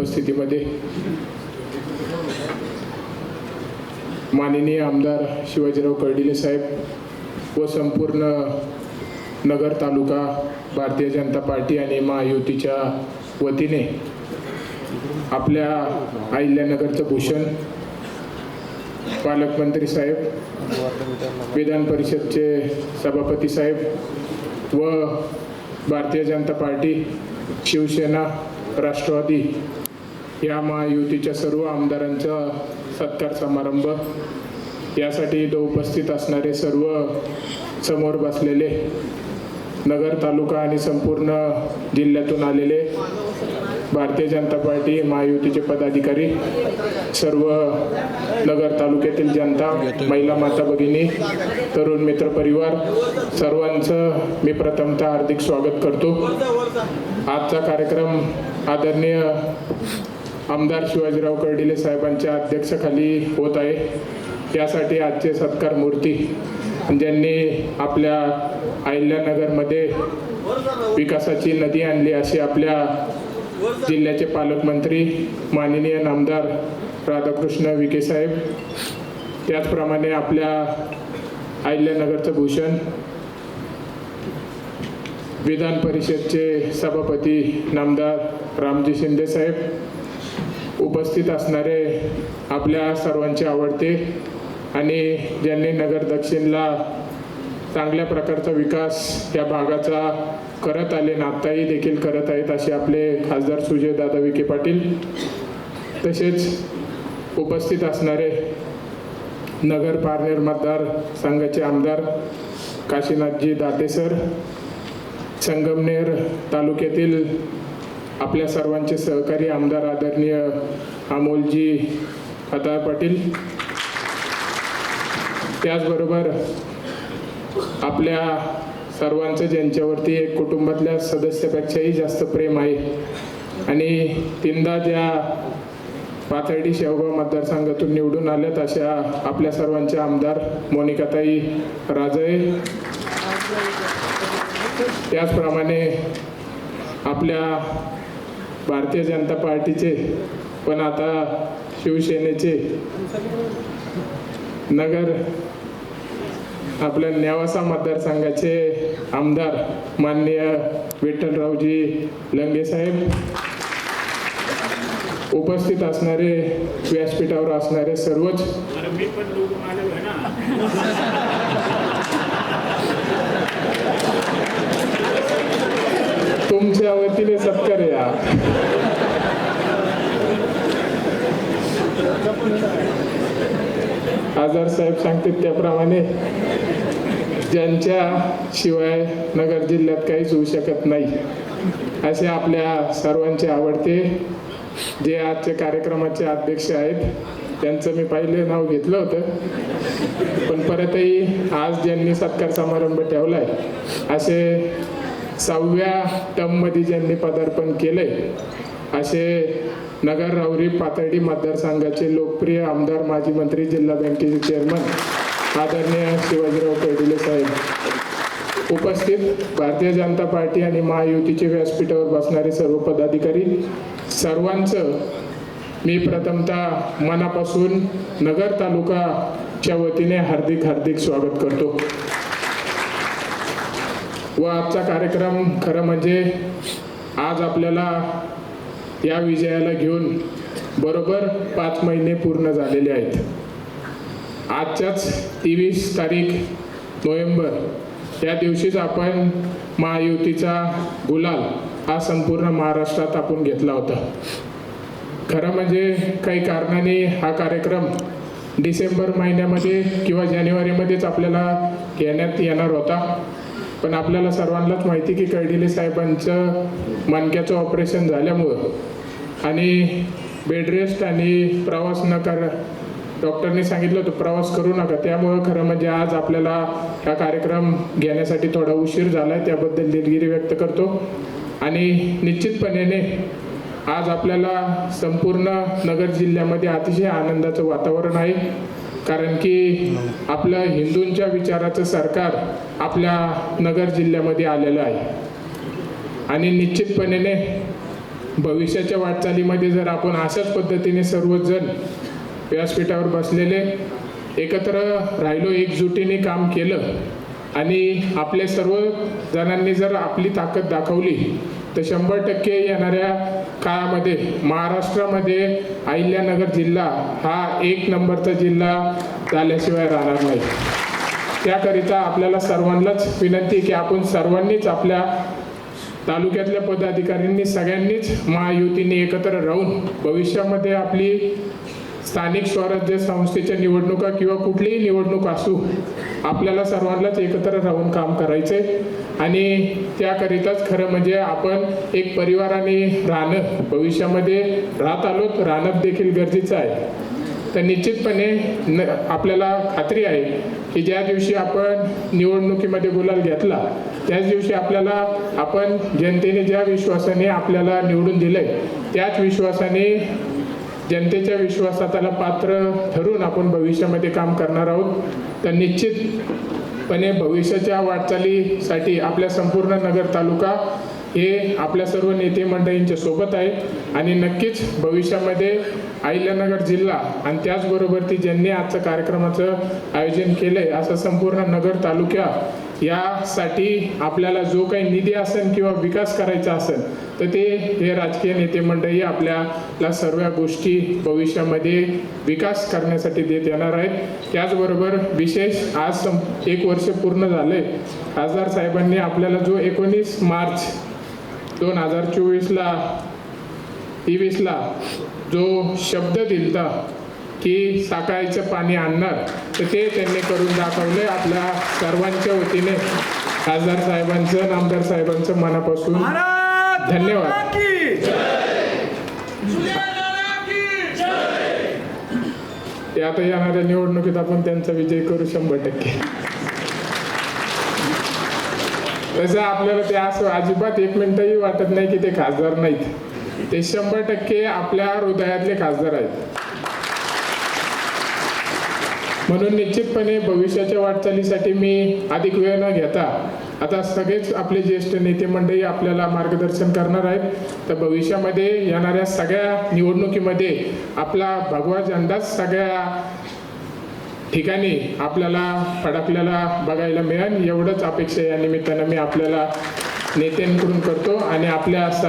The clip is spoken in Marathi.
उपस्थितीमध्ये माननीय आमदार शिवाजीराव कर्डिले साहेब व संपूर्ण नगर तालुका भारतीय जनता पार्टी आणि महायुतीच्या वतीने आपल्या अहिल्यानगरचं भूषण पालकमंत्री साहेब विधान परिषदचे सभापती साहेब व भारतीय जनता पार्टी शिवसेना राष्ट्रवादी या महायुतीच्या सर्व आमदारांचा सत्कार समारंभ. यासाठी इथं उपस्थित असणारे सर्व समोर बसलेले नगर तालुका आणि संपूर्ण जिल्ह्यातून आलेले भारतीय जनता पार्टी महायुतीचे पदाधिकारी सर्व नगर तालुक्यातील जनता महिला माता भगिनी तरुण मित्र परिवार सर्वांचं मी प्रथमतः हार्दिक स्वागत करतो. आजचा कार्यक्रम आदरणीय आमदार शिवाजीराव कर्डिले साहेबांच्या अध्यक्षाखाली होत आहे. त्यासाठी आजचे सत्कार मूर्ती ज्यांनी आपल्या अहिल्यानगरमध्ये विकासाची नदी आणली अशी आपल्या जिल्ह्याचे पालकमंत्री माननीय नामदार राधाकृष्ण विखे साहेब. त्याचप्रमाणे आपल्या अहिल्यानगरचं भूषण विधान परिषदचे सभापती नामदार रामजी शिंदे साहेब. उपस्थित असणारे आपल्या सर्वांचे आवडते आणि ज्यांनी नगर दक्षिणला चांगल्या प्रकारचा विकास या भागाचा करत आले आणि आत्ताही देखील करत आहेत असे आपले खासदार सुजय दादा विखे पाटील. तसेच उपस्थित असणारे नगर पारनेर मतदार संघाचे आमदार काशीनाथजी दाते सर संगमनेर तालुक्यातील आपल्या सर्वांचे सहकारी आमदार आदरणीय अमोलजी अतार पाटील. त्याचबरोबर आपल्या सर्वांचं ज्यांच्यावरती एक कुटुंबातल्या सदस्यापेक्षाही जास्त प्रेम आहे. आणि तीनदा ज्या पाथर्डी शेवगाव मतदारसंघातून निवडून आल्यात अशा आपल्या सर्वांचे आमदार मोनिकाताई राजे त्याचप्रमाणे आपल्या भारतीय जनता पार्टीचे पण आता शिवसेनेचे. नगर आपल्या नेवासा मतदारसंघाचे आमदार माननीय विठ्ठलरावजी लंगेसाहेब उपस्थित असणारे व्यासपीठावर असणारे सर्वच. तुमच्या वतीने सत्कार या. आजार साहेब सांगतील त्याप्रमाणे ज्यांच्या शिवाय नगर जिल्ह्यात काहीच होऊ शकत नाही असे आपल्या सर्वांचे आवडते जे आजच्या कार्यक्रमाचे अध्यक्ष आहेत त्यांचं मी पहिले नाव घेतलं होतं. पण परतही आज ज्यांनी सत्कार समारंभ ठेवला आहे असे सहाव्या टर्ममध्ये ज्यांनी पदार्पण केलंय असे नगर रावरी पाथर्डी मतदारसंघाचे लोकप्रिय आमदार माजी मंत्री जिल्हा बँकेचे चेअरमन आदरणीय शिवाजीराव कर्डिले साहेब. उपस्थित भारतीय जनता पार्टी आणि महायुतीचे व्यासपीठावर बसणारे सर्व पदाधिकारी सर्वांचं मी प्रथमतः मनापासून नगर तालुकाच्या वतीने हार्दिक हार्दिक स्वागत करतो. व आजचा कार्यक्रम खरं म्हणजे आज आपल्याला या विजयाला घेऊन बरोबर पाच महिने पूर्ण झालेले आहेत. आजच्याच तेवीस तारीख नोव्हेंबर त्या दिवशीच आपण महायुतीचा गुलाल हा संपूर्ण महाराष्ट्रात आपण घेतला होता. खरं म्हणजे काही कारणाने हा कार्यक्रम डिसेंबर महिन्यामध्ये किंवा जानेवारीमध्येच आपल्याला घेण्यात येणार होता. पण आपल्याला सर्वांनाच माहिती की कर्डिले साहेबांचं मणक्याचं ऑपरेशन झाल्यामुळं. आणि बेडरेस्ट आणि प्रवास न कर डॉक्टरने सांगितलं होतं प्रवास करू नका. त्यामुळं खरं म्हणजे आज आपल्याला हा कार्यक्रम घेण्यासाठी थोडा उशीर झाला आहे त्याबद्दल दिलगिरी व्यक्त करतो. आणि निश्चितपणे आज आपल्याला संपूर्ण नगर जिल्ह्यामध्ये अतिशय आनंदाचं वातावरण आहे. कारण की आपलं हिंदूंच्या विचाराचं सरकार आपल्या नगर जिल्ह्यामध्ये आलेलं आहे. आणि निश्चितपणे भविष्याच्या वाटचालीमध्ये जर आपण अशाच पद्धतीने सर्वजण व्यासपीठावर बसलेले एकत्र राहिलो एकजुटीने काम केलं आणि आपल्या सर्व जणांनी जर आपली ताकद दाखवली तर शंभर टक्के येणाऱ्या काळामध्ये महाराष्ट्रामध्ये अहिल्यानगर जिल्हा हा एक नंबरचा जिल्हा झाल्याशिवाय राहणार नाही. त्याकरिता आपल्याला सर्वांनाच विनंती की आपण सर्वांनीच आपल्या तालुक्यातल्या पदाधिकाऱ्यांनी सगळ्यांनीच महायुतीने एकत्र राहून भविष्यामध्ये आपली स्थानिक स्वराज्य संस्थेच्या निवडणुका किंवा कुठलीही निवडणूक असू आपल्याला सर्वांनाच एकत्र राहून काम करायचे आणि त्याकरिताच खरं म्हणजे आपण एक परिवाराने राहणं भविष्यामध्ये राहत आलो तर राहणं देखील गरजेचं आहे. तर निश्चितपणे न आपल्याला खात्री आहे की ज्या दिवशी आपण निवडणुकीमध्ये गुलाल घेतला त्याच दिवशी आपल्याला आपण जनतेने ज्या विश्वासाने आपल्याला निवडून दिलंय त्याच विश्वासाने जनतेच्या विश्वासाला पात्र ठरून आपण भविष्यामध्ये काम करणार आहोत. तर निश्चितपणे भविष्याच्या वाटचालीसाठी आपल्या संपूर्ण नगर तालुका हे आपल्या सर्व नेते मंडळींच्या सोबत आहे. आणि नक्कीच भविष्यामध्ये अहिल्यानगर जिल्हा आणि त्याचबरोबर ती ज्यांनी आजचं कार्यक्रमाचं आयोजन केलं आहे असं संपूर्ण नगर तालुक्या यासाठी आपल्याला जो काही निधी असेल किंवा विकास करायचा असेल तर ते हे राजकीय नेते मंडळी आपल्याला सर्व गोष्टी भविष्यामध्ये विकास करण्यासाठी देत येणार आहेत. त्याचबरोबर विशेष आज सं- एक वर्ष पूर्ण झाले खासदार साहेबांनी आपल्याला जो एकोणीस मार्च दोन हजार चोवीसला तेवीसला जो शब्द दिलता की साकाळीचं पाणी आणणार. तर ते त्यांनी करून दाखवले आपल्या सर्वांच्या वतीने. खासदार साहेबांचं नामदार साहेबांचं मनापासून धन्यवाद. ते आता येणाऱ्या निवडणुकीत आपण त्यांचा विजय करू शंभर टक्के. तसं आपल्याला ते असं अजिबात एक मिनिटही वाटत नाही की ते खासदार नाहीत. ते शंभर टक्के आपल्या हृदयातले खासदार आहेत. म्हणून निश्चितपणे भविष्याच्या वाटचालीसाठी मी अधिक वेळ न घेता आता सगळेच आपले ज्येष्ठ नेते मंडळी आपल्याला मार्गदर्शन करणार आहेत. तर भविष्यामध्ये येणाऱ्या सगळ्या निवडणुकीमध्ये आपला भगवा झेंडाच सगळ्या ठिकाणी आपल्याला फडकलेला बघायला मिळेल. एवढंच अपेक्षा या निमित्तानं मी आपल्याला नेत्यांकडून करतो आणि आपल्या सर्व